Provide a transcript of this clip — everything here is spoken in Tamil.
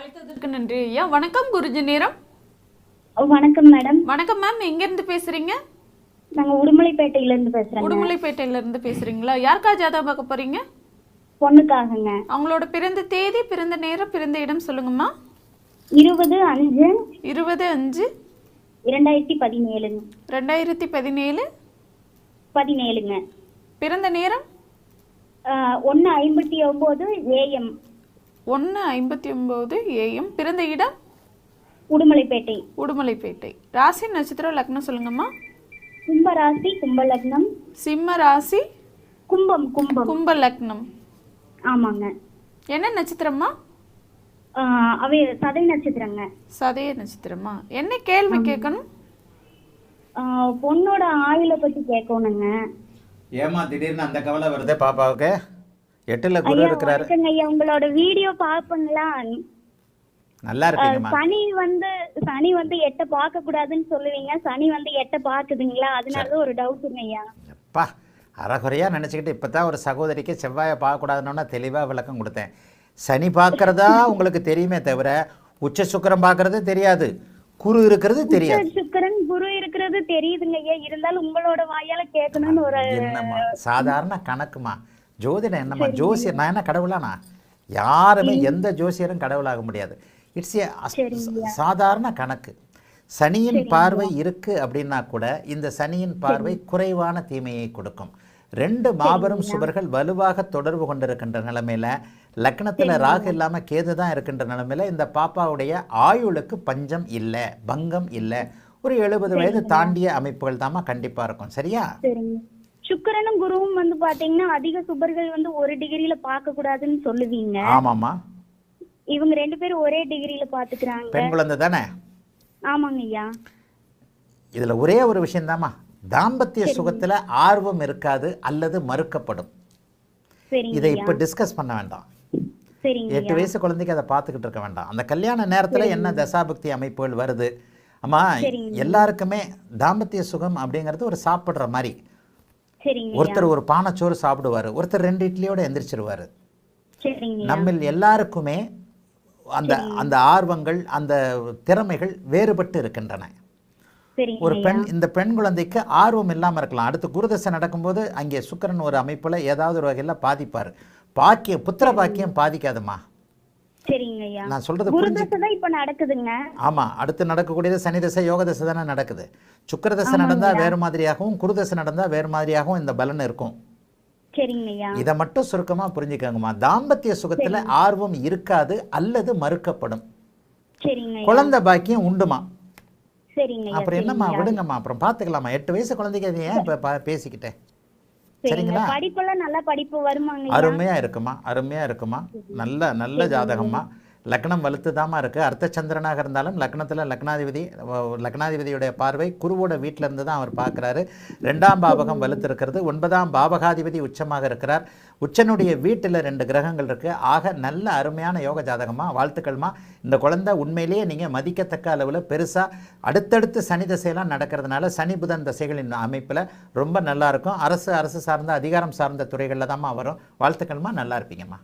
அழைத்ததற்கு நன்றி ஐயா. வணக்கம் குருஜி நேரம். வணக்கம் மேடம். வணக்கம் மேம். எங்க இருந்து பேசுறீங்க? நாங்க உடுமலைப்பேட்டையில இருந்து பேசுறேங்க. உடுமலைப்பேட்டையில இருந்து பேசுறீங்களா? யாருக்கா ஜாதகம் பார்க்க போறீங்க? பொண்ணுக்காகங்க. அவங்களோட பிறந்த தேதி பிறந்த நேரம் பிறந்த இடம் சொல்லுங்கம்மா இருபது அஞ்சு இருபது அஞ்சு. இரண்டாயிரத்தி பதினேழுங்க. ரெண்டாயிரத்தி பதினேழு. பதினேழுங்க. பிறந்த நேரம்? ஒன்று ஐம்பத்தி ஒம்பது ஏஎம் ஒன்று ஐம்பத்தி ஒம்பது ஏஎம் பிறந்த இடம்? உடுமலைப்பேட்டை. உடுமலைப்பேட்டை. ராசி நட்சத்திரம் லக்னம் சொல்லுங்கம்மா. கும்பராசி கும்பலக்னம். சிம்ம ராசி கும்பம் கும்பம். கும்ப லக்னம் ஆமாங்க. என்ன நட்சத்திரம்மா? ஆஹ் அவை சதை நட்சத்திரங்க. சதய நட்சத்திரமா? என்ன கேள்வி கேட்கணும்? ஆஹ் பொண்ணோட ஆயுளை பத்தி கேட்கணுங்க. ஏமா திடீர்னு அந்த கவலை வருதே பாப்பாவுக்கு? எட்டுல குரு இருக்கிறாரு. ஐயா. உங்களோட வீடியோ பாப்பங்களா நல்லா இருக்கீங்கம்மா சனி வந்து சனி வந்து எட்ட பார்க்க கூடாதுன்னு சொல்லுவீங்க. சனி வந்து எட்ட பாக்குதுங்களா அதனாலதான் ஒரு டவுட்டுங்க ஐயா. அப்பா அறகுறையா நினச்சிக்கிட்டு இப்போ தான் ஒரு சகோதரிக்கு செவ்வாயை பார்க்கக்கூடாதுன்னு தெளிவாக விளக்கம் கொடுத்தேன். சனி பார்க்கறதா உங்களுக்கு தெரியுமே தவிர உச்ச சுக்கிரம் பார்க்கறது தெரியாது. குரு இருக்கிறது தெரியாது. சுக்கரன் குரு இருக்கிறது தெரியுதுங்க ஐயா. இருந்தாலும் உங்களோட வாயால கேட்கணும்னு ஒரு சாதாரண கணக்குமா? ஜோதிடம் என்னம்மா? ஜோசியர் நான் என்ன கடவுளானா? யாருமே எந்த ஜோசியரும் கடவுளாக முடியாது. இட்ஸ் ஏ சாதாரண கணக்கு. சனியின் பார்வை இருக்கு அப்படின்னா கூட இந்த சனியின் பார்வை குறைவான தீமையை கொடுக்கும். ரெண்டு மாபெரும் சுவர்கள் வலுவாக தொடர்பு கொண்டிருக்கின்ற நிலைமையில லக்னத்துல ராகு இல்லாம கேது தான் இருக்கின்ற நிலைமையில இந்த பாப்பாவுடைய ஆயுளுக்கு பஞ்சம் இல்லை பங்கம் இல்லை. ஒரு எழுபது வயது தாண்டிய அமைப்புகள் தாம்மா கண்டிப்பா இருக்கும். சரியா? சுக்கிரனும் குருவும் வந்து பாத்தீங்கன்னா அதிக சுபர்கள் வந்து ஒரு டிகிரில பார்க்க கூடாதுன்னு சொல்லுவீங்க. ஆமாம்மா. இவங்க ரெண்டு பேரும் ஒரே டிகிரில பாத்துக்கிறாங்க பெண் குழந்தை தானே? ஆமாங்க ஐயா. இதுல ஒரே ஒரு விஷயம்தாம்மா. தாம்பத்திய சுகத்துல ஆர்வம் இருக்காது அல்லது மறுக்கப்படும். இதை இப்போ டிஸ்கஸ் பண்ண வேண்டாம். எட்டு வயசு குழந்தைக்கு அதை பார்த்துக்கிட்டு இருக்க வேண்டாம். அந்த கல்யாண நேரத்துல என்ன தசாபக்தி அமைப்புகள் வருது? அம்மா எல்லாருக்குமே தாம்பத்திய சுகம் அப்படிங்கிறது ஒரு சாப்பிடுற மாதிரி. ஒருத்தர் ஒரு பானைச்சோறு சாப்பிடுவாரு ஒருத்தர் ரெண்டு இட்லியோட எந்திரிச்சிருவாரு. நம்மில் எல்லாருக்குமே அந்த அந்த ஆர்வங்கள் அந்த திறமைகள் வேறுபட்டு இருக்கின்றன. ஒரு பெண் இந்த பெண் குழந்தைக்கு ஆர்வம் இல்லாமல் இருக்கலாம். அடுத்து குருதசை நடக்கும்போது அங்கே சுக்கிரன் ஒரு அமைப்பில் ஏதாவது ஒரு வகையில் பாதிப்பார். பாக்கியம் புத்திர பாக்கியம் பாதிக்காதுமா? சரிங்க ஐயா. நான் சொல்றது புரிஞ்சு இப்ப நடக்குதுங்க. ஆமாம் அடுத்து நடக்கக்கூடியது சனி தசை யோக தசை தானே நடக்குது. சுக்கிர தசை நடந்தால் வேறு மாதிரியாகவும் குருதசை நடந்தால் வேறு மாதிரியாகவும் இந்த பலன் இருக்கும். இதை மட்டும் சுருக்கமாக புரிஞ்சுக்கோங்கம்மா. தாம்பத்திய சுகத்தில் ஆர்வம் இருக்காது அல்லது மறுக்கப்படும். குழந்தை பாக்கியம் உண்டுமா? அப்புறம் என்னம்மா விடுங்கம்மா அப்புறம் பார்த்துக்கலாமா எட்டு வயசு குழந்தைக்கு ஏன் இப்போ பேசிக்கிட்டேன் சரிங்களா? படிப்பெல்லாம் நல்லா படிப்பு வருமாங்க? அருமையா இருக்குமா? அருமையா இருக்குமா? நல்ல நல்ல ஜாதகம்மா. லக்னம் வலுத்துதாம்மா அர்த்த அர்த்தச்சந்திரனாக இருந்தாலும் லக்னத்தில் லக்னாதிபதி லக்னாதிபதியுடைய பார்வை குருவோட வீட்டில் இருந்து தான் அவர் பார்க்குறாரு. ரெண்டாம் பாவகம் வலுத்து இருக்கிறது ஒன்பதாம் பாவகாதிபதி உச்சமாக இருக்கிறார். உச்சனுடைய வீட்டில் ரெண்டு கிரகங்கள் இருக்குது ஆக நல்ல அருமையான யோக ஜாதகமா வாழ்த்துக்கள்மா. இந்த குழந்தை உண்மையிலேயே நீங்கள் மதிக்கத்தக்க அளவில் பெருசாக அடுத்தடுத்து சனி தசையெல்லாம் நடக்கிறதுனால சனி புதன் தசைகளின் அமைப்பில் ரொம்ப நல்லாயிருக்கும் அரசு அரசு சார்ந்த அதிகாரம் சார்ந்த துறைகளில் தான்மா வரும். வாழ்த்துக்கள்மா. நல்லா இருப்பீங்கம்மா.